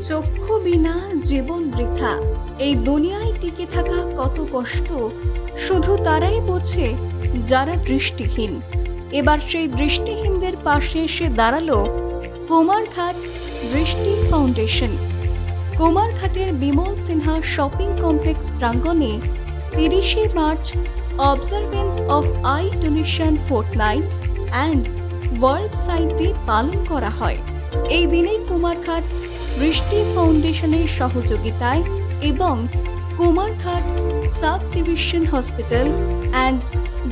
চক্ষু বিনা জীবন বৃথা। এই দুনিয়ায় টিকে থাকা কত কষ্ট, শুধু তারাই বোঝে যারা দৃষ্টিহীন। এবার সেই দৃষ্টিহীনদের পাশে এসে দাঁড়াল কুমারঘাট দৃষ্টি ফাউন্ডেশন। কুমারঘাটের বিমল সিনহা শপিং কমপ্লেক্স প্রাঙ্গণে তিরিশে March observance of eye donation fortnight and world sight পালন করা হয়। এই দিনেই কুমারঘাট বৃষ্টি ফাউন্ডেশনের সহযোগিতায় এবং Kumarghat sub division hospital and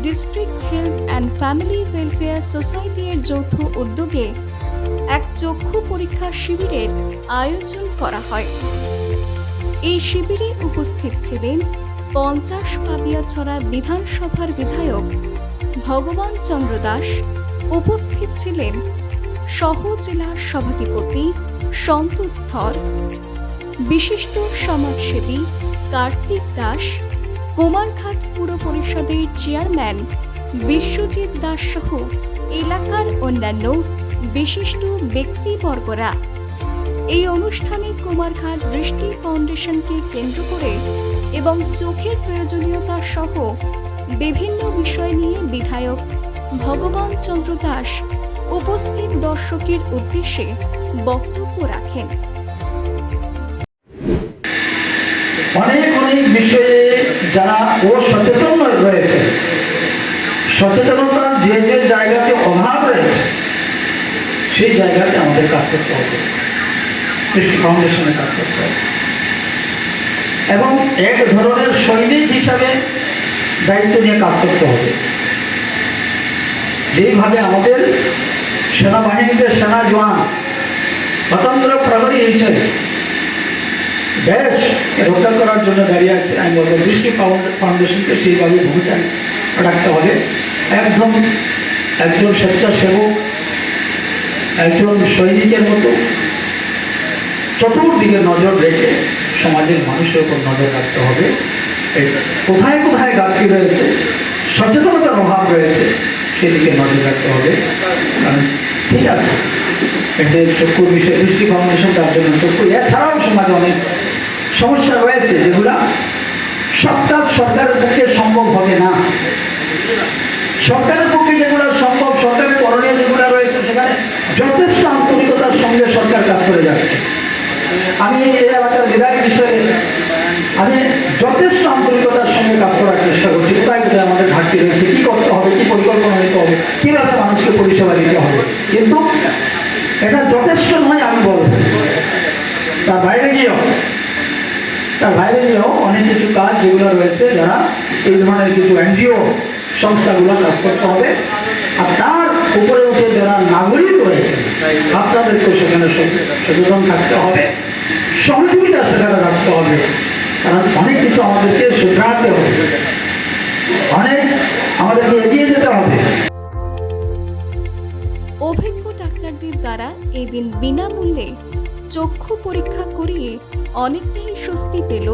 district health and family welfare society এর যৌথ উদ্যোগে এক চক্ষু পরীক্ষা শিবিরের আয়োজন করা হয়। এই শিবিরে উপস্থিত ছিলেন পঞ্চাশ পাবিয়াছড়া বিধানসভার বিধায়ক ভগবান চন্দ্র দাস। উপস্থিত ছিলেন সহ জেলার সভাধিপতি সন্তোষ বিশিষ্ট সমাজসেবী কার্তিক দাস, কুমারঘাট পুর পরিষদের চেয়ারম্যান বিশ্বজিৎ দাস সহ এলাকার অন্যান্য বিশিষ্ট ব্যক্তিবর্গরা। এই অনুষ্ঠানে কুমারঘাট দৃষ্টি ফাউন্ডেশনকে কেন্দ্র করে এবং চোখের প্রয়োজনীয়তা সহ বিভিন্ন বিষয় নিয়ে বিধায়ক ভগবান চন্দ্র দাস উপস্থিত দর্শকের উদ্দেশ্যে বক্তব্য রাখেন। অনেক অনেক বিষয়ে যারা ও সচেতন রয়েছে, সচেতনতার যে যে জায়গাতে অভাব রয়েছে, সেই জায়গাতে আমাদের কাজ করতে হবে। ফাউন্ডেশনে কাজ করতে হবে। এবং এক ধরনের সৈনিক হিসাবে দায়িত্ব নিয়ে কাজ করতে হবে। যেইভাবে আমাদের সেনাবাহিনীতে সেনা জওয়ান, স্বতন্ত্র প্রহরী হিসেবে দেশ রক্ষা করার জন্য দাঁড়িয়ে আছে আমি বলব দৃষ্টি, ফাউন্ড- ফাউন্ডেশনকে সেইভাবে ভূমিকা রাখতে হবে। একদম একজন স্বেচ্ছাসেবক, একজন সৈনিকের মতো চতুর্দিকে নজর রেখে সমাজের মানুষের উপর নজর রাখতে হবে। কোথায় কোথায় ঘাটতি রয়েছে, সচেতনতার অভাব রয়েছে, সেদিকে নজর রাখতে হবে। কারণ এছাড়াও সমাজে অনেক সমস্যা রয়েছে সরকারের পক্ষে সম্ভব হবে না। সরকারের পক্ষে যেগুলো সম্ভব, সরকারের করণীয় যেগুলো রয়েছে সেখানে যথেষ্ট আন্তরিকতার সঙ্গে সরকার কাজ করে যাচ্ছে। আমি এই এলাকার বিধায়ক হিসেবে আমি যথেষ্ট আন্তরিকতার সঙ্গে কাজ করার চেষ্টা করছি কোথায় কোথায় আমাদের ঘাটতি রয়েছে কি করতে হবে কি পরিকল্পনা নিতে হবে কীভাবে মানুষকে পরিষেবা দিতে হবে। কিন্তু এটা যথেষ্ট নয়, আমি বলব। তার বাইরে গিয়েও, তার বাইরে গিয়েও অনেক কিছু কাজ যেগুলো রয়েছে, যারা এই ধরনের কিছু এনজিও সংস্থাগুলো কাজ করতে হবে। আর তার উপরে উঠে যারা নাগরিক রয়েছে, আপনাদেরকে সেখানে সচেতন থাকতে হবে। সহযোগিতা সেখানে রাখতে হবে। কারণ অনেক কিছু আমাদেরকে শুধরাতে হবে। অনেক আমাদেরকে এগিয়ে দ্বারা এদিন বিনামূল্যে চক্ষু পরীক্ষা করিয়ে অনেকটাই স্বস্তি পেল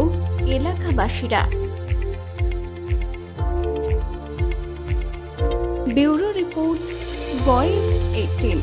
এলাকাবাসীরা। Bureau report Voice eighteen.